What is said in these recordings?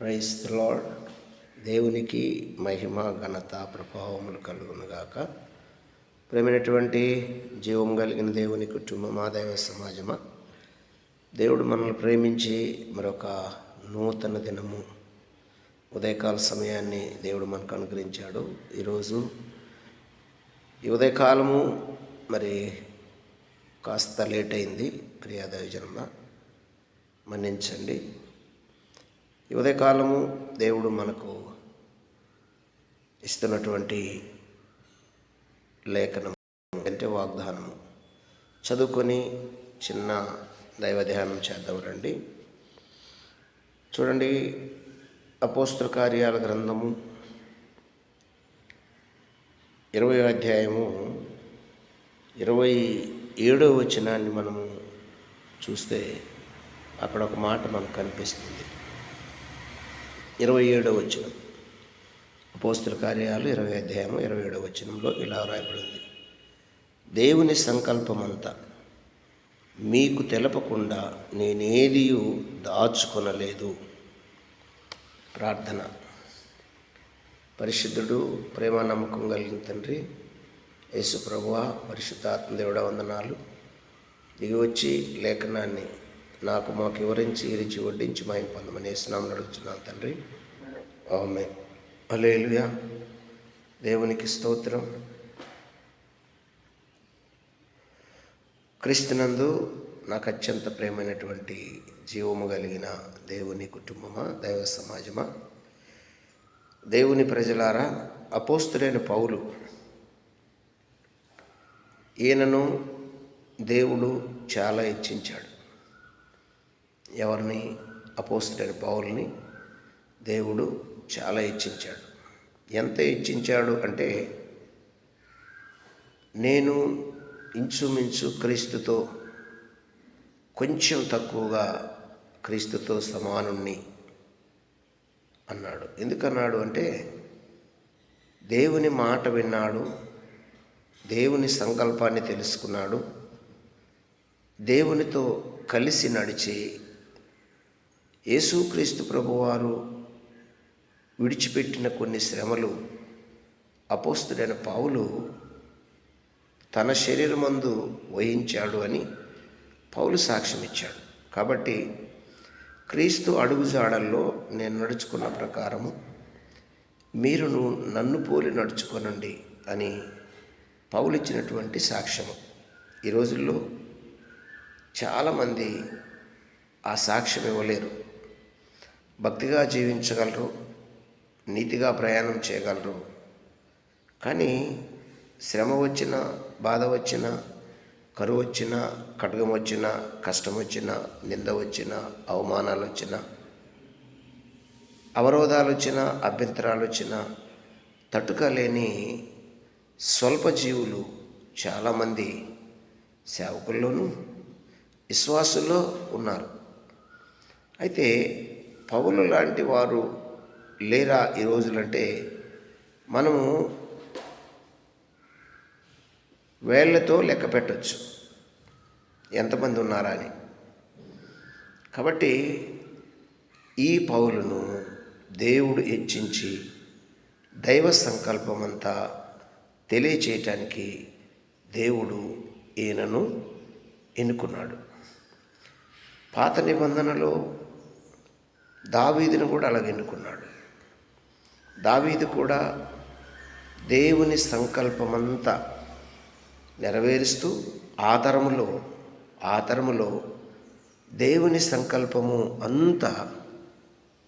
Price lord దేవునికి మహిమ ఘనత ప్రభావములు కలుగునుగాక ప్రేమైనటువంటి జీవం కలిగిన దేవుని కుటుంబమా దైవ సమాజమా? దేవుడు మనల్ని ప్రేమించి మరొక నూతన దినము ఉదయకాల సమయాన్ని దేవుడు మనకు అనుగ్రహించాడు. ఈరోజు ఈ ఉదయకాలము మరి కాస్త లేట్ అయింది. ప్రియా దైవజనమ మన్నించండి. ఈ ఉదయకాలము దేవుడు మనకు ఇస్తున్నటువంటి లేఖనం అంటే వాగ్దానము. చదువుకొని చిన్న దైవ ధ్యానం చేద్దాం రండి. చూడండి అపోస్తల కార్యాల గ్రంథము ఇరవై అధ్యాయము ఇరవై ఏడో వచనాన్ని మనము చూస్తే అక్కడ ఒక మాట మనకు కనిపిస్తుంది. ఇరవై ఏడో వచనం. అపోస్తుల కార్యాలు ఇరవై అధ్యాయం ఇరవై ఏడవ వచనంలో ఇలా రాయబడింది. దేవుని సంకల్పమంతా మీకు తెలపకుండా నేనేది దాచుకొనలేదు. ప్రార్థన. పరిశుద్ధుడు ప్రేమ నమ్మకం కలిగిన తండ్రి యేసు ప్రభువ పరిశుద్ధాత్మ దేవుడ వందనాలు. దిగి వచ్చి లేఖనాన్ని నాకు మాకు వివరించి ఇరిచి వడ్డించి మా మాయం పొందమని స్నామం అడుగుతున్నాను తండ్రి. ఆమె అలేలుయా దేవునికి స్తోత్రం. క్రీస్తునందు నాకు అత్యంత ప్రేమైనటువంటి జీవము కలిగిన దేవుని కుటుంబమా దైవ సమాజమా? దేవుని ప్రజలారా అపోస్తులైన పౌలు ఈయనను దేవుడు చాలా ఇచ్చించాడు. ఎవరిని అపోస్తుడైన పౌల్ని దేవుడు చాలా ఇచ్చించాడు ఎంత ఇచ్చించాడు అంటే నేను ఇంచుమించు క్రీస్తుతో కొంచెం తక్కువగా క్రీస్తుతో సమానుణ్ణి అన్నాడు. ఎందుకన్నాడు అంటే దేవుని మాట విన్నాడు దేవుని సంకల్పాన్ని తెలుసుకున్నాడు దేవునితో కలిసి నడిచి యేసుక్రీస్తు ప్రభువారు విడిచిపెట్టిన కొన్ని శ్రమలు అపోస్తుడైన పావులు తన శరీరమందు వహించాడు అని పౌలు సాక్ష్యం ఇచ్చాడు. కాబట్టి క్రీస్తు అడుగుజాడల్లో నేను నడుచుకున్న ప్రకారము మీరును నన్ను పోలి నడుచుకొనండి అని పౌలిచ్చినటువంటి సాక్ష్యము. ఈ రోజుల్లో చాలామంది ఆ సాక్ష్యం ఇవ్వలేరు. భక్తిగా జీవించగలరు నీతిగా ప్రయాణం చేయగలరు. కానీ శ్రమ వచ్చిన బాధ వచ్చిన కరువు వచ్చిన ఖడ్గం వచ్చిన కష్టం వచ్చిన నింద వచ్చిన అవమానాలు వచ్చిన అవరోధాలు వచ్చిన అభ్యంతరాలు వచ్చిన తట్టుకలేని స్వల్ప జీవులు చాలామంది సేవకుల్లోనూ విశ్వాసుల్లో ఉన్నారు. అయితే పౌలు లాంటి వారు లేరా ఈ రోజులంటే మనము వేళ్ళతో లెక్క పెట్టచ్చు. ఎంతమంది ఉన్నారా అని. కాబట్టి ఈ పౌలును దేవుడు హెచ్చించి దైవ సంకల్పమంతా తెలియచేయటానికి దేవుడు ఈయనను ఎన్నుకున్నాడు. పాత నిబంధనలో దావీదును కూడా అలాగ ఎన్నుకున్నాడు. దావీదు కూడా దేవుని సంకల్పమంతా నెరవేరుస్తూ ఆ తరములో ఆ తరములో దేవుని సంకల్పము అంతా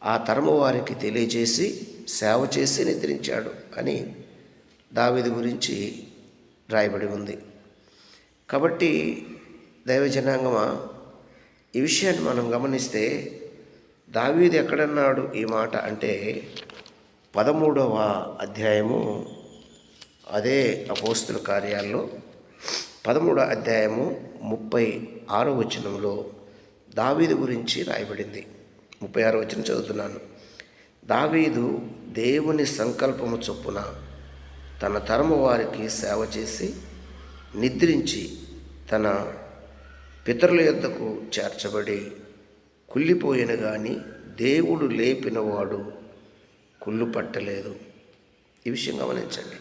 ఆ తరము వారికి తెలియజేసి సేవ చేసి నిద్రించాడు అని దావిది గురించి రాయబడి ఉంది. కాబట్టి దైవజనాంగమా ఈ విషయాన్ని మనం గమనిస్తే దావీది ఎక్కడన్నాడు ఈ మాట అంటే పదమూడవ అధ్యాయము అదే అపోస్తుల కార్యాల్లో పదమూడవ అధ్యాయము ముప్పై ఆరో వచనంలో దావీదు గురించి రాయబడింది. ముప్పై ఆరో వచనం చదువుతున్నాను. దావీదు దేవుని సంకల్పము చొప్పున తన తరము వారికి సేవ చేసి నిద్రించి తన పితరుల యొద్దకు చేర్చబడి కుళ్ళిపోయిన కానీ దేవుడు లేపినవాడు కుళ్ళు పట్టలేదు. ఈ విషయం గమనించండి.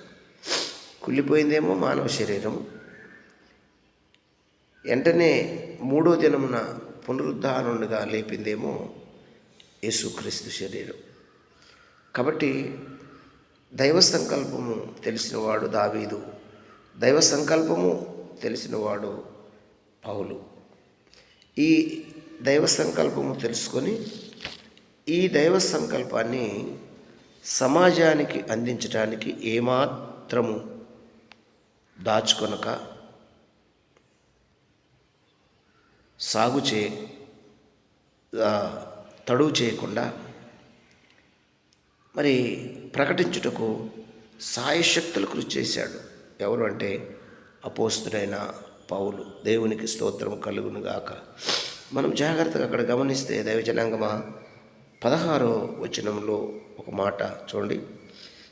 కుళ్ళిపోయిందేమో మానవ శరీరం. వెంటనే మూడో దినమున పునరుద్ధారణగా లేపిందేమో యేసుక్రీస్తు శరీరం. కాబట్టి దైవ సంకల్పము తెలిసినవాడు దావీదు. దైవ సంకల్పము తెలిసినవాడు పౌలు. ఈ దైవ సంకల్పము తెలుసుకొని ఈ దైవ సంకల్పాన్ని సమాజానికి అందించడానికి ఏమాత్రము దాచుకొనక సాగు చే తడువు చేయకుండా మరి ప్రకటించుటకు సాయశక్తులు కృషి చేశాడు. ఎవరు అంటే అపోస్తుడైన పౌలు. దేవునికి స్తోత్రం కలుగునుగాక. గాక మనం జాగ్రత్తగా అక్కడ గమనిస్తే దైవజనాంగమా? పదహారో వచనంలో ఒక మాట చూడండి.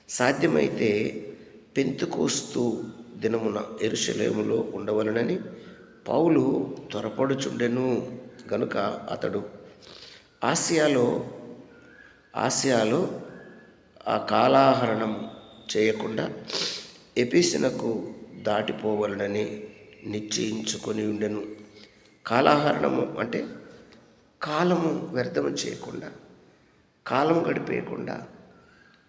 సాధ్యమైతే పెంతుకోస్తూ దినమున ఎరుషలేములో ఉండవలనని పౌలు త్వరపడుచుండెను గనుక అతడు ఆసియాలో ఆసియాలో ఆ కాలాహరణం చేయకుండా ఎపిసినకు దాటిపోవాలనని నిశ్చయించుకొని ఉండెను. కాలాహరణము అంటే కాలము వ్యర్థం చేయకుండా కాలం గడిపేయకుండా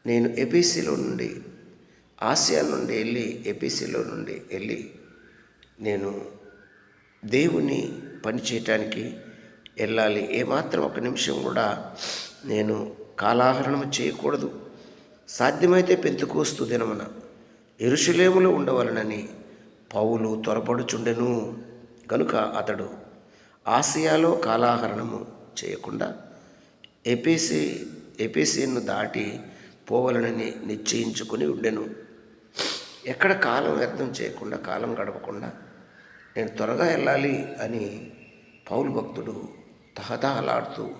నేను ఎపిసిలో నుండి ఆసియా నుండి వెళ్ళి ఎపిసిలో నుండి వెళ్ళి నేను దేవుని పని చేయటానికి వెళ్ళాలి. ఏమాత్రం ఒక నిమిషం కూడా నేను కాలాహరణం చేయకూడదు. సాధ్యమైతే పెంతుకోస్తు దినమున ఎరుషులేములో ఉండవలనని పౌలు త్వరపడుచుండెను. గనుక అతడు ఆసియాలో కాలాహరణము చేయకుండా ఎపిసి ఎపిసిను దాటి పోవాలని నిశ్చయించుకుని ఉండెను. ఎక్కడ కాలం వ్యర్థం చేయకుండా కాలం గడపకుండా నేను త్వరగా వెళ్ళాలి అని పౌలు భక్తుడు తహతహలాడుతూ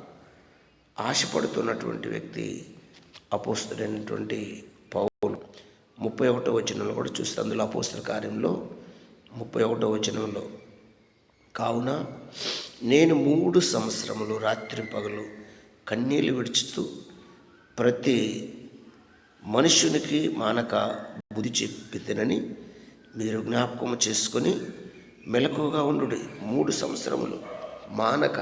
ఆశపడుతున్నటువంటి వ్యక్తి అపోస్తుడైనటువంటి పౌలు. ముప్పై ఒకటో వచనంలో కూడా చూస్తే అందులో అపోస్తుల కార్యంలో ముప్పై ఒకటో వచనంలో కావున నేను మూడు సంవత్సరములు రాత్రి పగలు కన్నీళ్ళు విడుచుతూ ప్రతి మనుషునికి మానక బుద్ధి చెప్పితేనని మీరు జ్ఞాపకం చేసుకొని మెలకుగా ఉండు మూడు సంవత్సరములు మానక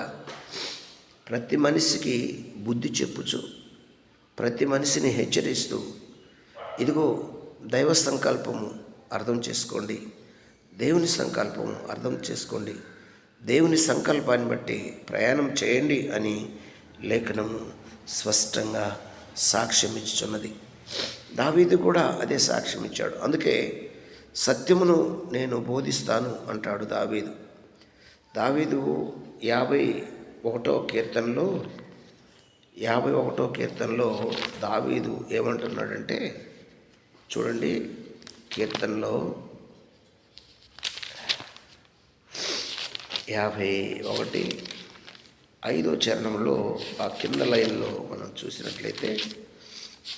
ప్రతి మనిషికి బుద్ధి చెప్పుచు ప్రతి మనిషిని హెచ్చరిస్తూ ఇదిగో దైవ సంకల్పము అర్థం చేసుకోండి దేవుని సంకల్పము అర్థం చేసుకోండి. దేవుని సంకల్పాన్ని బట్టి ప్రయాణం చేయండి అని లేఖనము స్పష్టంగా సాక్ష్యం ఇచ్చుచున్నది దావీదు కూడా అదే సాక్ష్యం ఇచ్చాడు అందుకే సత్యమును నేను బోధిస్తాను అంటాడు దావీదు. దావీదు యాభై ఒకటో కీర్తనలో యాభై ఒకటో కీర్తనలో దావీదు ఏమంటున్నాడంటే చూడండి కీర్తనలో యాభై ఒకటి ఐదో చరణంలో ఆ కింద లైన్లో మనం చూసినట్లయితే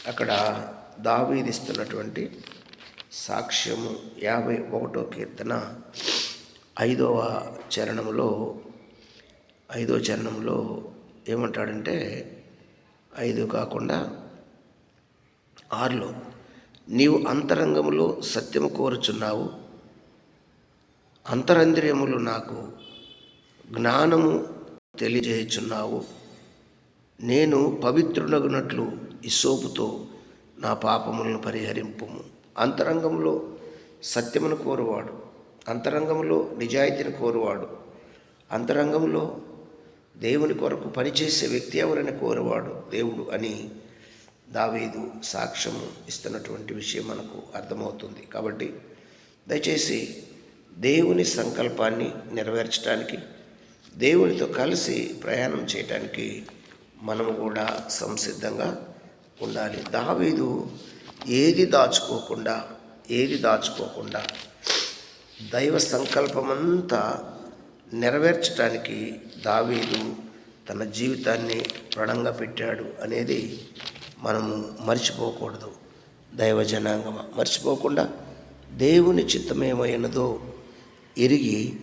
అక్కడ దావీదిస్తున్నటువంటి సాక్ష్యము యాభై ఒకటో కీర్తన ఐదవ చరణంలో ఐదో చరణంలో ఏమంటాడంటే ఐదు కాకుండా ఆరులో నీవు అంతరంగములో సత్యము కోరుచున్నావు అంతరంద్రియములు నాకు జ్ఞానము తెలియజేయుచున్నావు. నేను పవిత్రునగునట్లు ఇసోపుతో నా పాపములను పరిహరింపుము. అంతరంగంలో సత్యమును కోరువాడు. అంతరంగంలో నిజాయితీని కోరువాడు. అంతరంగంలో దేవుని కొరకు పనిచేసే వ్యక్తి ఎవరని కోరువాడు దేవుడు అని దావీదు సాక్ష్యము ఇస్తున్నటువంటి విషయం మనకు అర్థమవుతుంది. కాబట్టి దయచేసి దేవుని సంకల్పాన్ని నెరవేర్చడానికి దేవునితో కలిసి ప్రయాణం చేయడానికి మనము కూడా సంసిద్ధంగా ఉండాలి. దావీదు ఏది దాచుకోకుండా ఏది దాచుకోకుండా దైవ సంకల్పమంతా నెరవేర్చడానికి దావీదు తన జీవితాన్ని ప్రణంగా పెట్టాడు అనేది మనము మర్చిపోకూడదు. దైవ జనాంగమ మర్చిపోకుండా దేవుని చిత్తమేమైనదో ఎరిగి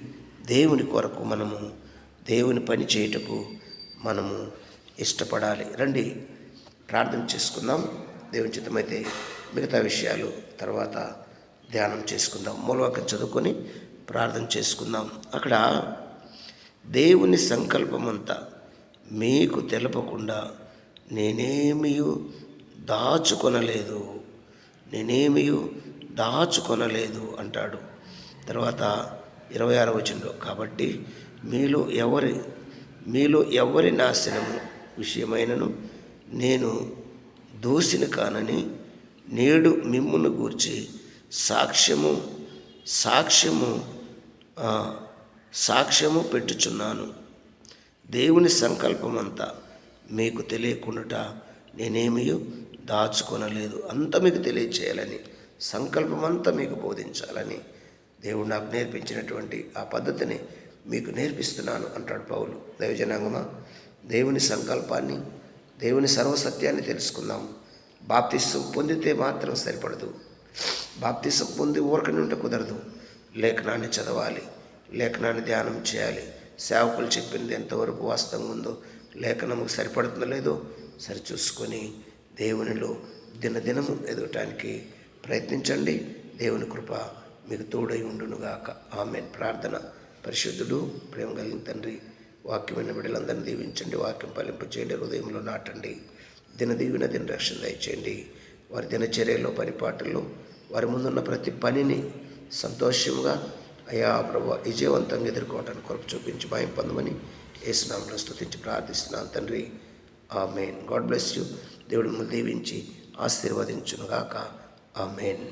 దేవుని కొరకు మనము దేవుని పని చేయుటకు మనము ఇష్టపడాలి. రండి ప్రార్థన చేసుకుందాం. దేవుని చిత్తమైతే మిగతా విషయాలు తర్వాత ధ్యానం చేసుకుందాం. మూలవాక్యం చదువుకొని ప్రార్థన చేసుకుందాం. అక్కడ దేవుని సంకల్పమంతా మీకు తెలపకుండా నేనేమీ దాచుకొనలేదు నేనేమీ దాచుకొనలేదు అంటాడు. తర్వాత ఇరవై ఆరో వచనంలో కాబట్టి మీలో ఎవరి మీలో ఎవరి నాశనము విషయమైనను నేను దోసిని కానని నేడు మిమ్మును గూర్చి సాక్ష్యము సాక్ష్యము సాక్ష్యము పెట్టుచున్నాను. దేవుని సంకల్పమంతా మీకు తెలియకుండా నేనేమీ దాచుకొనలేదు. అంత మీకు తెలియచేయాలని సంకల్పమంతా మీకు బోధించాలని దేవుడు నాకు నేర్పించినటువంటి ఆ పద్ధతిని మీకు నేర్పిస్తున్నాను అంటాడు పౌలు. దైవజనాంగమా? దేవుని సంకల్పాన్ని దేవుని సర్వసత్యాన్ని తెలుసుకుందాం. బాప్తిస్సు పొందితే మాత్రం సరిపడదు. బాప్తిసం పొంది ఊరకని ఉంటే కుదరదు. లేఖనాన్ని చదవాలి లేఖనాన్ని ధ్యానం చేయాలి. సేవకులు చెప్పింది ఎంతవరకు వాస్తవంగా ఉందో లేఖనము సరిపడుతుందో లేదో సరిచూసుకొని దేవునిలో దినదినము ఎదగటానికి ప్రయత్నించండి. దేవుని కృప మీకు తోడై ఉండునుగాక. ఆమె ప్రార్థన పరిశుద్ధుడు ప్రేమ కలిగిన తండ్రి వాక్యమైన బిడ్డలందరినీ దీవించండి వాక్యం పలింపు చేయండి హృదయంలో నాటండి దిన దీవిన దిన రక్షణ దయచేయండి. వారి దినచర్యలో పనిపాటల్లో వారి ముందున్న ప్రతి పనిని సంతోషంగా అయా ప్రభు విజయవంతంగా ఎదుర్కోవటానికి కొరకు చూపించి భయం పొందమని ఏసునామలో స్థుతించి ప్రార్థిస్తున్నాను తండ్రి. ఆ మెయిన్ గాడ్ బ్లెస్ యూ. దేవుడు దీవించి ఆశీర్వదించునుగాక. ఆ మెయిన్